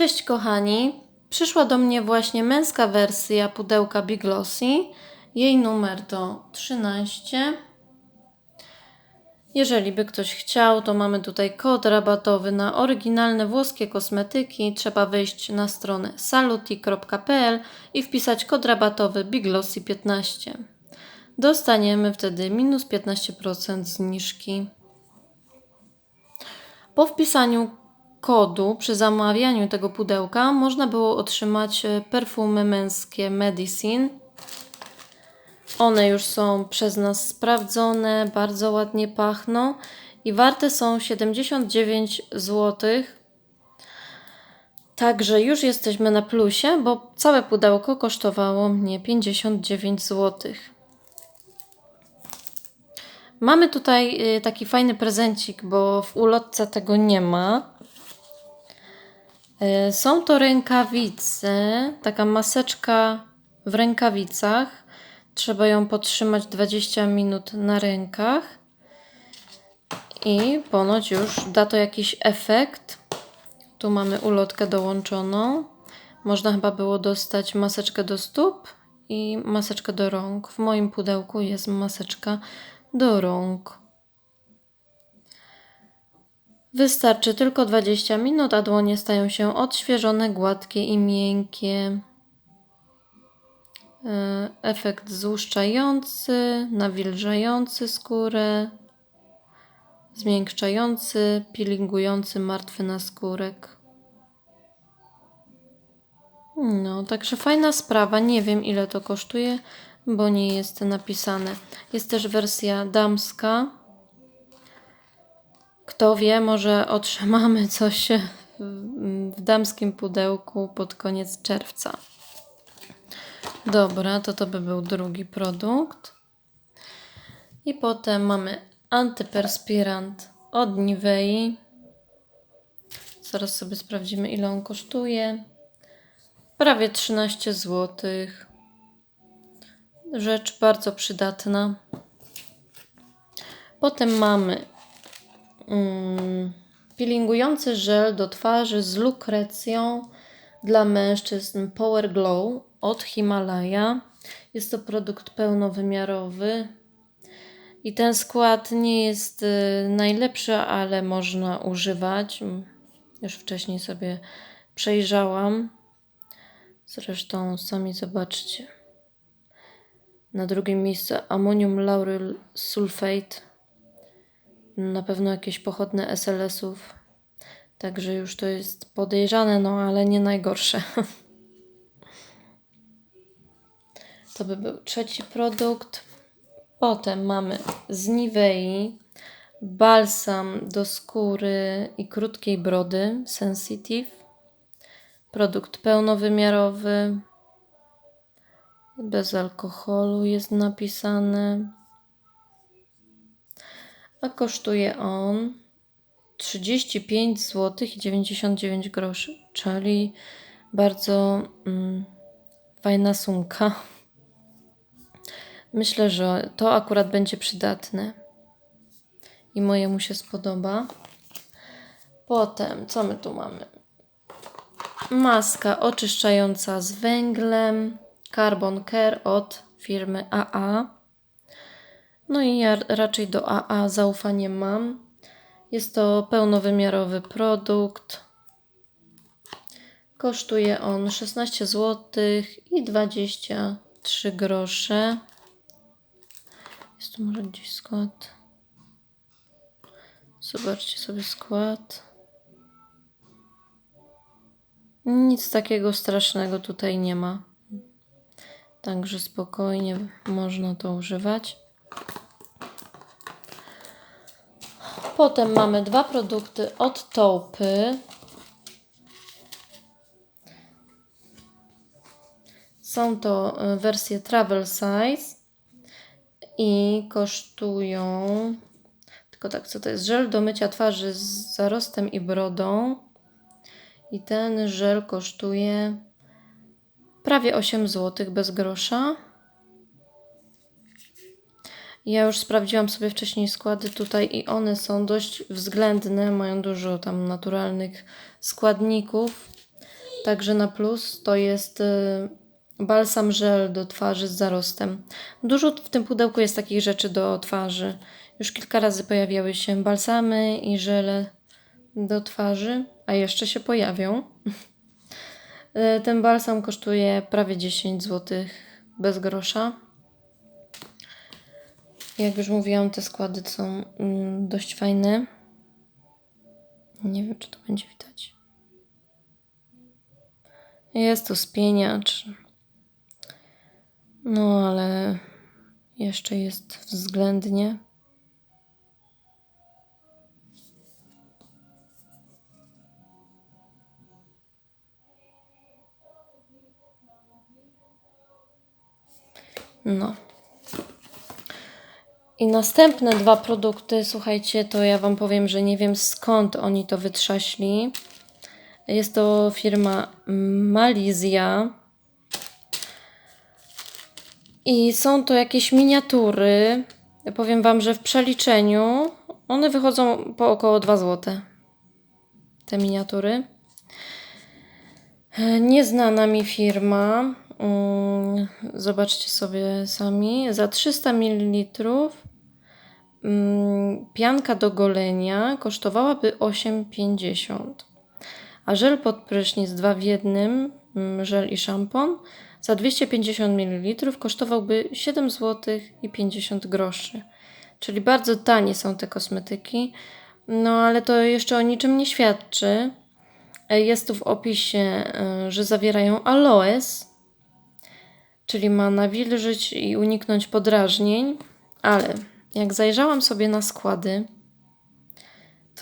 Cześć kochani, przyszła do mnie właśnie męska wersja pudełka Big Glossy. Jej numer to 13. Jeżeli by ktoś chciał, to mamy tutaj kod rabatowy na oryginalne włoskie kosmetyki. Trzeba wejść na stronę saluti.pl i wpisać kod rabatowy Big Glossy 15. Dostaniemy wtedy minus 15% zniżki. Po wpisaniu kodu przy zamawianiu tego pudełka można było otrzymać e, perfumy męskie Medicine. One już są przez nas sprawdzone, bardzo ładnie pachną i warte są 79 zł. Także już jesteśmy na plusie, bo całe pudełko kosztowało mnie 59 zł. Mamy tutaj y, taki fajny prezencik, bo w ulotce tego nie ma. Y, Są to rękawice, taka maseczka w rękawicach. Trzeba ją podtrzymać 20 minut na rękach. I ponoć już da to jakiś efekt. Tu mamy ulotkę dołączoną. Można chyba było dostać maseczkę do stóp i maseczkę do rąk. W moim pudełku jest maseczka do rąk. Wystarczy tylko 20 minut, a dłonie stają się odświeżone, gładkie i miękkie. E, Efekt złuszczający, nawilżający skórę, zmiękczający, peelingujący martwy naskórek. No, także fajna sprawa. Nie wiem ile to kosztuje, bo nie jest napisane. Jest też wersja damska. Kto wie, może otrzymamy coś w- damskim pudełku pod koniec czerwca. Dobra, to to by był drugi produkt. I potem mamy antyperspirant od Nivei. Zaraz sobie sprawdzimy ile on kosztuje. Prawie 13 zł. Rzecz bardzo przydatna. Potem mamy mm, peelingujący żel do twarzy z lukrecją dla mężczyzn Power Glow od Himalaya. Jest to produkt pełnowymiarowy. I ten skład nie jest y, najlepszy, ale można używać. Już wcześniej sobie przejrzałam. Zresztą sami zobaczcie. Na drugim miejscu ammonium lauryl sulfate. Na pewno jakieś pochodne SLS-ów. Także już to jest podejrzane, no ale nie najgorsze. To by był trzeci produkt. Potem mamy z Nivei balsam do skóry i krótkiej brody Sensitive. Produkt pełnowymiarowy. Bez alkoholu jest napisane. A kosztuje on 35 zł i 99 groszy, czyli bardzo mm, fajna sumka. Myślę, że to akurat będzie przydatne i mojemu się spodoba. Potem, co my tu mamy? Maska oczyszczająca z węglem Carbon Care od firmy AA. No i ja raczej do AA zaufanie mam. Jest to pełnowymiarowy produkt. Kosztuje on 16 zł i 23 grosze. Jest tu może gdzieś skład. Zobaczcie sobie skład. Nic takiego strasznego tutaj nie ma. Także spokojnie można to używać. Potem mamy dwa produkty od Taupy. Są to y, wersje travel size i kosztują. Tylko tak, co to jest? Żel do mycia twarzy z zarostem i brodą. I ten żel kosztuje prawie 8 zł bez grosza. Ja już sprawdziłam sobie wcześniej składy tutaj i one są dość względne, mają dużo tam naturalnych składników. Także na plus to jest y, balsam żel do twarzy z zarostem. Dużo w tym pudełku jest takich rzeczy do twarzy. Już kilka razy pojawiały się balsamy i żele do twarzy, a jeszcze się pojawią. Y, Ten balsam kosztuje prawie 10 zł bez grosza. Jak już mówiłam, te składy są mm, dość fajne. Nie wiem, czy to będzie widać. Jest to spieniacz. No, ale jeszcze jest względnie. No. I następne dwa produkty, słuchajcie, to ja Wam powiem, że nie wiem skąd oni to wytrzaśli. Jest to firma Malizja. I są to jakieś miniatury. Ja powiem Wam, że w przeliczeniu one wychodzą po około 2 zł. Te miniatury. Nieznana mi firma. Mm, Zobaczcie sobie sami. Za 300 ml pianka do golenia kosztowałaby 8,50. A żel pod prysznic 2 w jednym, mm, żel i szampon, za 250 ml kosztowałby 7 zł i 50 groszy. Czyli bardzo tanie są te kosmetyki. No ale to jeszcze o niczym nie świadczy. E, Jest tu w opisie, e, że zawierają aloes, czyli ma nawilżyć i uniknąć podrażnień, ale jak zajrzałam sobie na składy,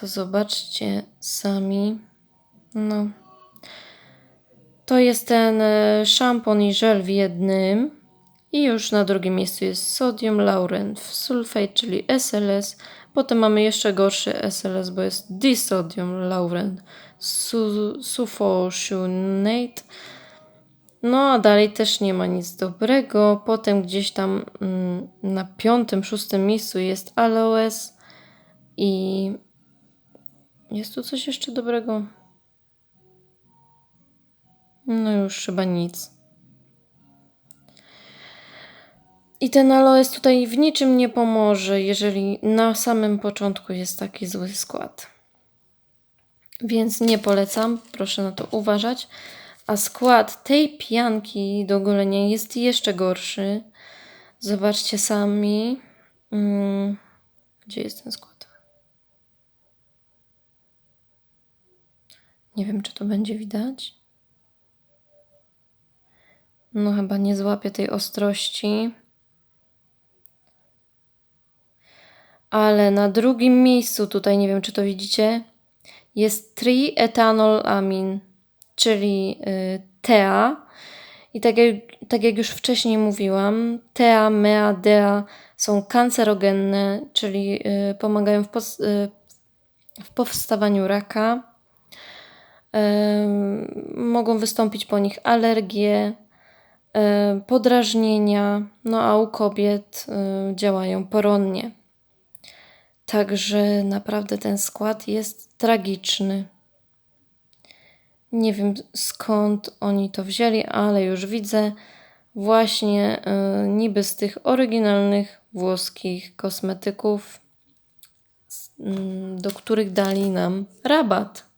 to zobaczcie sami. No. To jest ten e, szampon i żel w jednym. I już na drugim miejscu jest sodium lauryl sulfate, czyli SLS. Potem mamy jeszcze gorszy SLS, bo jest disodium lauryl su- sulfosinate. No a dalej też nie ma nic dobrego. Potem gdzieś tam mm, na piątym, szóstym miejscu jest aloes i jest tu coś jeszcze dobrego? No już chyba nic. I ten aloes tutaj w niczym nie pomoże, jeżeli na samym początku jest taki zły skład. Więc nie polecam, proszę na to uważać. A skład tej pianki do golenia jest jeszcze gorszy. Zobaczcie sami. Mm, Gdzie jest ten skład? Nie wiem, czy to będzie widać. No, chyba nie złapię tej ostrości. Ale na drugim miejscu, tutaj nie wiem, czy to widzicie, jest triethanolamin, czyli y, TEA. I tak jak, tak jak już wcześniej mówiłam, TEA, MEA, DEA są kancerogenne, czyli y, pomagają w, y, w powstawaniu raka. Mogą wystąpić po nich alergie, podrażnienia, no a u kobiet działają poronnie. Także naprawdę ten skład jest tragiczny. Nie wiem skąd oni to wzięli, ale już widzę właśnie y, niby z tych oryginalnych włoskich kosmetyków, mm, do których dali nam rabat.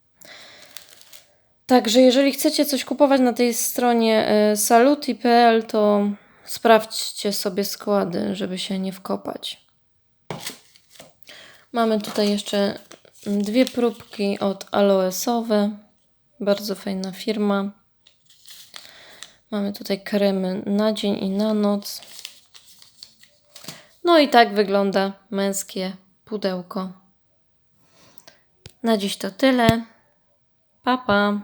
Także jeżeli chcecie coś kupować na tej stronie y, saluti.pl, to sprawdźcie sobie składy, żeby się nie wkopać. Mamy tutaj jeszcze dwie próbki od Aloesowe. Bardzo fajna firma. Mamy tutaj kremy na dzień i na noc. No i tak wygląda męskie pudełko. Na dziś to tyle. Pa, pa.